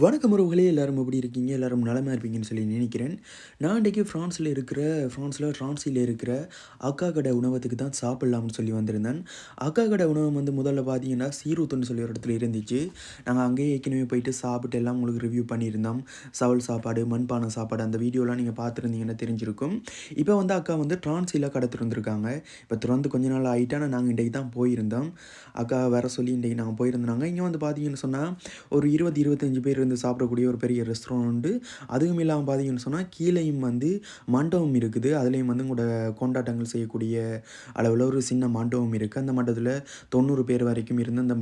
வணக்கம் உறவுகளே எல்லாரும் எப்படி இருக்கீங்க? எல்லாரும் நலமாக இருப்பீங்கன்னு சொல்லி நினைக்கிறேன். நான் இன்றைக்கி ஃப்ரான்ஸில் இருக்கிற ஃப்ரான்ஸில் ஃப்ரான்ஸில் இருக்கிற அக்கா கடை உணவத்துக்கு தான் சாப்பிட்லாம்னு சொல்லி வந்திருந்தேன். அக்கா கடை உணவம் வந்து முதல்ல பார்த்தீங்கன்னா சீரூத்துன்னு சொல்லி ஒரு இடத்துல இருந்துச்சு. நாங்கள் அங்கேயே ஏற்கனவே போயிட்டு சாப்பிட்டு எல்லாம் உங்களுக்கு ரிவ்யூ பண்ணியிருந்தோம். சவல் சாப்பாடு மண்பானை சாப்பாடு அந்த வீடியோலாம் நீங்கள் பார்த்துருந்தீங்கன்னா தெரிஞ்சிருக்கும். இப்போ வந்து அக்கா வந்து டிரான்ஸில் கடை திறந்துருக்காங்க. இப்போ திறந்து கொஞ்ச நாள் ஆகிட்டா நாங்கள் இன்றைக்கு தான் போயிருந்தோம். அக்கா வர சொல்லி இன்றைக்கி நாங்கள் போயிருந்தாங்க இங்கே வந்து பார்த்தீங்கன்னு சொன்னால் ஒரு இருபது இருபத்தஞ்சு பேர் இருந்து சாப்பிடக்கூடிய ஒரு பெரிய ரெஸ்டாரண்ட் உண்டு. அதுவும் இல்லாமல் பார்த்தீங்கன்னு சொன்னால் கீழேயும் வந்து மண்டபம் இருக்குது. அதுலேயும் வந்து உங்களோட கொண்டாட்டங்கள் செய்யக்கூடிய அளவில் ஒரு சின்ன மண்டபம் இருக்குது அந்த மண்டபத்தில் தொண்ணூறு பேர் வரைக்கும் இருந்து அந்த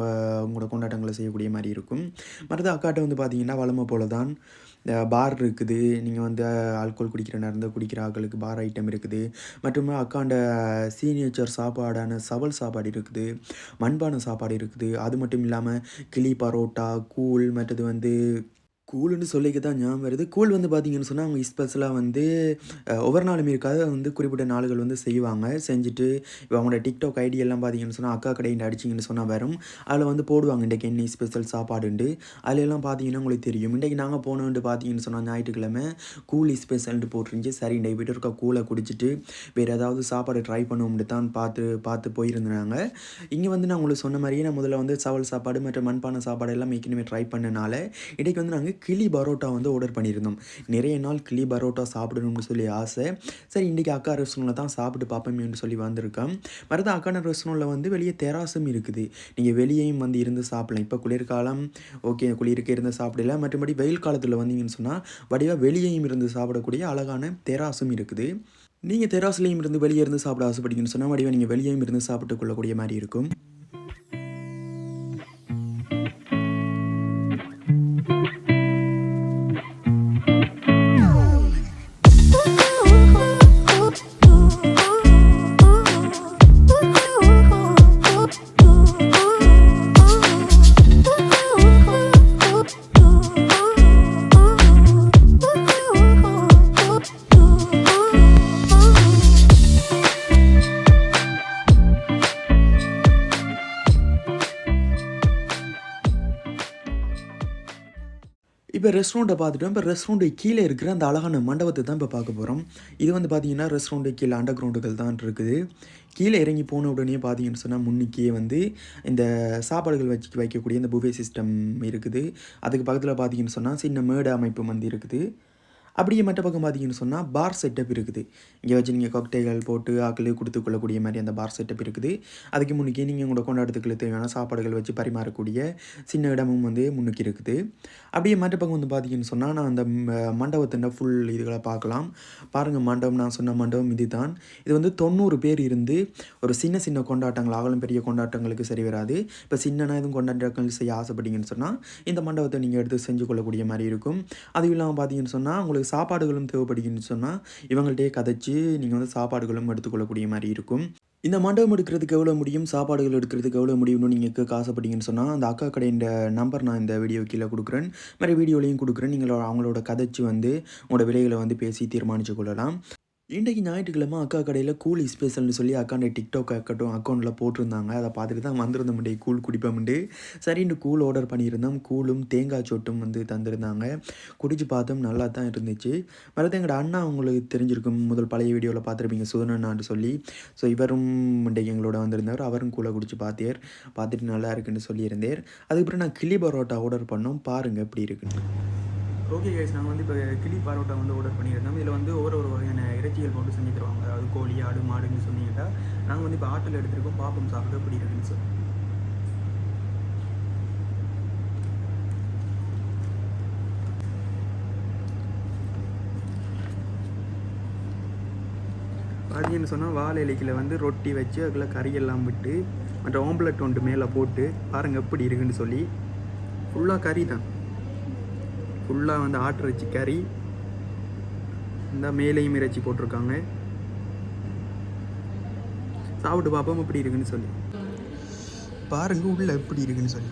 உங்களோட கொண்டாட்டங்களை செய்யக்கூடிய மாதிரி இருக்கும். மற்றது அக்காட்ட வந்து பார்த்தீங்கன்னா வளமை போல தான் பார் இருக்குது. நீங்கள் வந்து ஆல்கோல் குடிக்கிற நேரம் குடிக்கிற ஆக்களுக்கு பார் ஐட்டம் இருக்குது. மற்றும் அக்காண்ட சீனியேச்சர் சாப்பாடான சவல் சாப்பாடு இருக்குது. மண்பானை சாப்பாடு இருக்குது. அது மட்டும் இல்லாமல் கிளி பரோட்டா கூழ் மற்றது வந்து de கூழ்னு சொல்லிக்க தான் ஞாபகம் வருது. கூழ் வந்து பார்த்தீங்கன்னு சொன்னால் அவங்க ஸ்பெஷலாக வந்து ஒவ்வொரு நாளும் இருக்காது. வந்து குறிப்பிட்ட நாள்கள் வந்து செய்வாங்க. செஞ்சுட்டு இப்போ அவங்களோட டிக்டாக் ஐடி எல்லாம் பார்த்தீங்கன்னு சொன்னால் அக்கா கடையில் அடிச்சிங்கன்னு சொன்னால் வரும். அதில் வந்து போடுவாங்க இன்றைக்கி என்ன ஸ்பெஷல் சாப்பாடுண்டு அதிலெல்லாம் பார்த்தீங்கன்னா உங்களுக்கு தெரியும். இன்றைக்கி நாங்கள் போனோன்ட்டு பார்த்தீங்கன்னு சொன்னால் ஞாயிற்றுக்கிழமை கூல் ஸ்பெஷல்ட்டு போட்டுருந்துச்சு. சரி இன்றைக்கு போய்ட்டு இருக்க கூலை குடிச்சிட்டு வேறு ஏதாவது சாப்பாடு ட்ரை பண்ணுவோம்னு தான் பார்த்து பார்த்து போயிருந்தாங்க. இங்கே வந்து நான் உங்களுக்கு சொன்ன மாதிரியே நான் முதல்ல வந்து சவல் சாப்பாடு மற்றும் மண்பானை சாப்பாடு எல்லாம் ஏற்கனவே ட்ரை பண்ணனால இன்றைக்கி வந்து நாங்கள் கிளி பரோட்டா வந்து ஆர்டர் பண்ணியிருந்தோம். நிறைய நாள் கிளி பரோட்டா சாப்பிடணும்னு சொல்லி ஆசை. சரி இன்றைக்கி அக்கா ரெஸ்டாரண்ட்டில் தான் சாப்பிட்டு பார்ப்போமேன்னு சொல்லி வந்திருக்கேன் மறுதான் அக்கான ரெஸ்டாரண்ட்டில் வந்து வெளியே தெராசும் இருக்குது. நீங்கள் வெளியேயும் வந்து இருந்து சாப்பிடலாம். இப்போ குளிர்காலம். ஓகே குளிருக்கு இருந்து சாப்பிடலாம் மற்றபடி வெயில் காலத்தில் வந்தீங்கன்னு சொன்னால் வடிவாக வெளியேயும் இருந்து சாப்பிடக்கூடிய அழகான தெராசும் இருக்குது. நீங்கள் தெராசுலேயும் இருந்து வெளியே இருந்து சாப்பிட ஆசைப்பட்டீங்கன்னு சொன்னால் வடிவாக நீங்கள் வெளியேயும் இருந்து சாப்பிட்டு கொள்ளக்கூடிய மாதிரி இருக்கும். இப்போ ரெஸ்டாரண்ட்டை பார்த்துட்டோம். இப்போ ரெஸ்டாரண்ட்டு கீழே இருக்கிற அந்த அழகான மண்டபத்தை தான் இப்போ பார்க்க போகிறோம் இது வந்து பார்த்தீங்கன்னா ரெஸ்டாரண்ட்டு கீழே அண்டர் கிரவுண்டுகள் தான் இருக்குது. கீழே இறங்கி போன உடனே பார்த்தீங்கன்னு சொன்னால் முன்னிக்கே வந்து இந்த சாப்பாடுகள் வச்சு வைக்கக்கூடிய இந்த புஃபே சிஸ்டம் இருக்குது. அதுக்கு பக்கத்தில் பார்த்தீங்கன்னு சொன்னால் சின்ன மேடை அமைப்பு வந்து இருக்குது. அப்படியே மற்ற பக்கம் பார்த்தீங்கன்னு சொன்னால் பார் செட்டப் இருக்குது. இங்கே வச்சு நீங்கள் காக்டெய்கள் போட்டு ஆக்கள் கொடுத்து கொள்ளக்கூடிய மாதிரி அந்த பார் செட்டப் இருக்குது. அதுக்கு முன்னுக்கே நீங்கள் உங்களோட கொண்டாடத்துக்கு தேவையான சாப்பாடுகள் வச்சு பரிமாறக்கூடிய சின்ன இடமும் வந்து முன்னுக்கு இருக்குது. அப்படியே மற்ற பக்கம் வந்து பார்த்தீங்கன்னு சொன்னால் நான் அந்த ம- மண்டபத்தின் ஃபுல் இதுகளை பார்க்கலாம். பாருங்கள் மண்டபம் நான் சொன்ன மண்டபம் இதுதான். இது வந்து தொண்ணூறு பேர் இருந்து ஒரு சின்ன சின்ன கொண்டாட்டங்கள் ஆகலும் பெரிய கொண்டாட்டங்களுக்கு சரி வராது. இப்போ சின்னனா எதுவும் கொண்டாட்டங்கள் செய்ய ஆசைப்பட்டீங்கன்னு சொன்னால் இந்த மண்டபத்தை நீங்கள் எடுத்து செஞ்சு கொள்ளக்கூடிய மாதிரி இருக்கும். அதுவும் இல்லாமல் பார்த்தீங்கன்னு சொன்னால் உங்களுக்கு சாப்பாடுகளும் தேவைப்படுதுன்னு சொன்னால் இவங்கள்ட்டே கதைச்சி நீங்கள் வந்து சாப்பாடுகளும் எடுத்துக்கொள்ளக்கூடிய மாதிரி இருக்கும். இந்த மண்டபம் எடுக்கிறதுக்கு எவ்வளோ முடியும்? சாப்பாடுகள் எடுக்கிறதுக்கு எவ்வளோ முடியும்னு நீங்கள் கேட்க ஆசைப்பட்டீங்கன்னு சொன்னால் அந்த அக்கா கடையின் நம்பர் நான் இந்த வீடியோ கீழே கொடுக்குறேன். மாதிரி வீடியோலையும் கொடுக்குறேன். நீங்கள் அவங்களோட கதைச்சு வந்து உங்களோட விலைகளை வந்து பேசி தீர்மானித்து கொள்ளலாம். இன்றைக்கு ஞாயிற்றுக்கிழமை அக்கா கடையில் கூல் ஸ்பெஷல்னு சொல்லி அக்காண்ட டிக்டாக் அக்கட்டும் அக்கௌண்ட்டில் போட்டிருந்தாங்க. அதை பார்த்துட்டு தான் வந்திருந்த முடியே கூழ் குடிப்போம்ண்டு சரின்னு கூழ் ஆர்டர் பண்ணியிருந்தோம். கூலும் தேங்காய் சொட்டும் வந்து தந்திருந்தாங்க. குடிச்சு பார்த்தோம் நல்லா தான் இருந்துச்சு. மறுத்து எங்களோட அண்ணா உங்களுக்கு தெரிஞ்சிருக்கும். முதல் பழைய வீடியோவில் பார்த்துருப்பீங்க சுதனண்ணான்னு சொல்லி. ஸோ இவரும் இன்றைக்கு எங்களோட வந்திருந்தார். அவரும் கூழ குடிச்சு பார்த்தார். பார்த்துட்டு நல்லா இருக்குன்னு சொல்லியிருந்தார். அதுக்கப்புறம் நான் கிளி பரோட்டா ஆர்டர் பண்ணோம். பாருங்கள் எப்படி இருக்குன்னு. ஓகே கைஸ் நாங்கள் வந்து இப்போ கிளி பரோட்டா வந்து ஆர்டர் பண்ணியிருந்தோம். இதில் வந்து ஒவ்வொரு ஒரு வகையான இறைச்சிகள் போட்டு செஞ்சு தருவாங்க அதாவது கோழி ஆடு மாடுன்னு சொன்னீங்கன்னா நாங்கள் வந்து இப்போ ஆட்டில் எடுத்துருக்கோம். பாப்பம் சாப்பிட்டு எப்படி இருக்குன்னு சொல்லி. பார்த்தீங்கன்னு சொன்னால் வாழை இலைக்கில் வந்து ரொட்டி வச்சு அதில் கறியெல்லாம் விட்டு மற்ற ஆம்லெட் ஒன்று மேலே போட்டு பாருங்கள் எப்படி இருக்குன்னு சொல்லி. ஃபுல்லாக கறி தான். ஃபுல்லாக வந்து ஆட்டிறைச்சி கறி இந்த மேலேயும் இறைச்சி போட்டிருக்காங்க. சாப்பிட்டு பார்ப்போம் எப்படி இருக்குன்னு சொல்லி. பாருங்க உள்ள எப்படி இருக்குன்னு சொல்லி.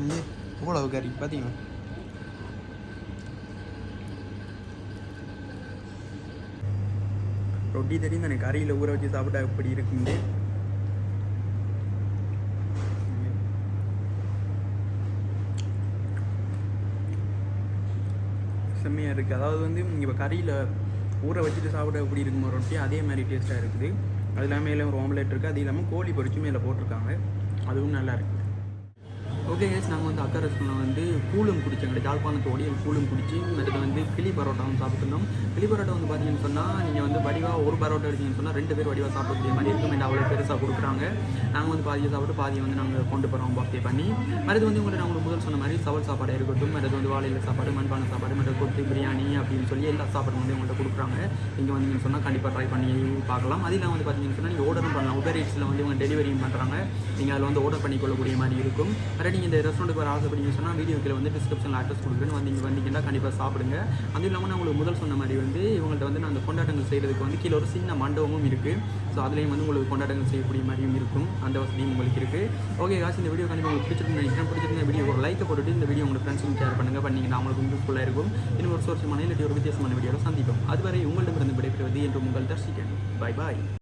இங்கே இவ்வளவு கறி பார்த்தீங்களா? ரொட்டி தெரியும் தானே கறியில் ஊற வச்சு சாப்பிட்டா எப்படி இருக்குங்க செம்மையாக இருக்குது அதாவது வந்து இப்போ கறியில் ஊற வச்சுட்டு சாப்பிட எப்படி இருக்குமோ ரொட்டி அதே மாதிரி டேஸ்ட்டாக இருக்குது. அது இல்லாமல் ஒரு ஆம்லேட் இருக்குது அது இல்லாமல் கோழி பொரிச்சு மேலே போட்டிருக்காங்க. அதுவும் நல்லா இருக்குது ஓகே கேஸ் நாங்கள் வந்து அக்கா ரெஸ்டாரண்ட்டில் வந்து கூலும் குடிச்சோங்க ஜாழ்ப்பாணத்து ஒடியல் கூலும் குடிச்சு மற்றது வந்து கிளி பரோட்டாவும் சாப்பிட்டுருந்தோம். கிளி பரோட்டா வந்து பார்த்தீங்கன்னு சொன்னால் நீங்கள் வந்து வடிவாக ஒரு பரோட்டா எடுத்தீங்கன்னு சொன்னால் ரெண்டு பேர் வடிவாக சாப்பிடக்கூடிய மாதிரி இருக்கும். என்று அவ்வளோ பெருசாக கொடுக்குறாங்க. நாங்கள் வந்து பாதியை சாப்பிட்டு பாதியை வந்து நாங்கள் கொண்டு போகிறோம் பர்த்டே பண்ணி. மற்றது வந்து உங்களுக்கு நாங்கள் முதல் சொன்ன மாதிரி சவல் சாப்பாடு இருக்கட்டும் மற்றது வந்து வாழையில் சாப்பாடு மண்பானை சாப்பாடு மற்ற கொத்து பிரியாணி அப்படின்னு சொல்லி எல்லா சாப்பாடும் வந்து உங்கள்கிட்ட கொடுக்குறாங்க. நீங்கள் வந்தீங்கன்னு சொன்னால் கண்டிப்பாக ட்ரை பண்ணி பார்க்கலாம். அது இல்லாமல் வந்து பார்த்தீங்கன்னு சொன்னால் நீங்கள் ஆர்டரும் பண்ணலாம். உபர் ரேட்ஸில் வந்து இவங்க டெலிவரியும் பண்ணுறாங்க நீங்கள் அதில் வந்து ஆர்டர் பண்ணிக்கொள்ளக்கூடிய மாதிரி இருக்கும். நீங்கள் இந்த ரெஸ்டாரண்ட்டுக்கு வர ஆசைப்பட்டீங்க சொன்னால் வீடியோ கீழே வந்து டிஸ்கிரிப்ஷனில் அட்ரஸ் கொடுக்குறேன். வந்து நீங்கள் வந்தீங்கன்னா கண்டிப்பாக சாப்பிடுங்க. அதுவும் இல்லாமல் நான் உங்களுக்கு முதல் சொன்ன மாதிரி வந்து இவங்கள்ட்ட வந்து நான் அந்த கொண்டாட்டங்கள் செய்கிறதுக்கு வந்து கீழே ஒரு சின்ன மண்டபமும் இருக்குது ஸோ அதுலேயும் வந்து உங்களுக்கு கொண்டாட்டங்கள் செய்யக்கூடிய மாதிரியும் இருக்கும். அந்த வசதியும் உங்களுக்கு இருக்குது ஓகே காசு இந்த வீடியோ கண்டிப்பாக உங்களுக்கு பிடிச்சிருந்து நினைக்கிறேன். பிடிச்சிருந்த வீடியோ ஒரு லைக்கை போட்டுட்டு இந்த வீடியோ உங்களுக்கு ஃப்ரெண்ட்ஸுக்கு ஷேர் பண்ணுங்கள் பண்ணிங்கன்னா அவங்களுக்கு யூஸ்ஃபுல்லாக இருக்கும். இன்னும் ஒரு சோர்ஸமான இல்லாட்டி ஒரு வித்தியாசமான வீடியோவில் சந்திப்போம். அதுவரை உங்களிடமிருந்து விடைபெறுவது என்று உங்கள் தர்ஷிக்கன் பை பாய்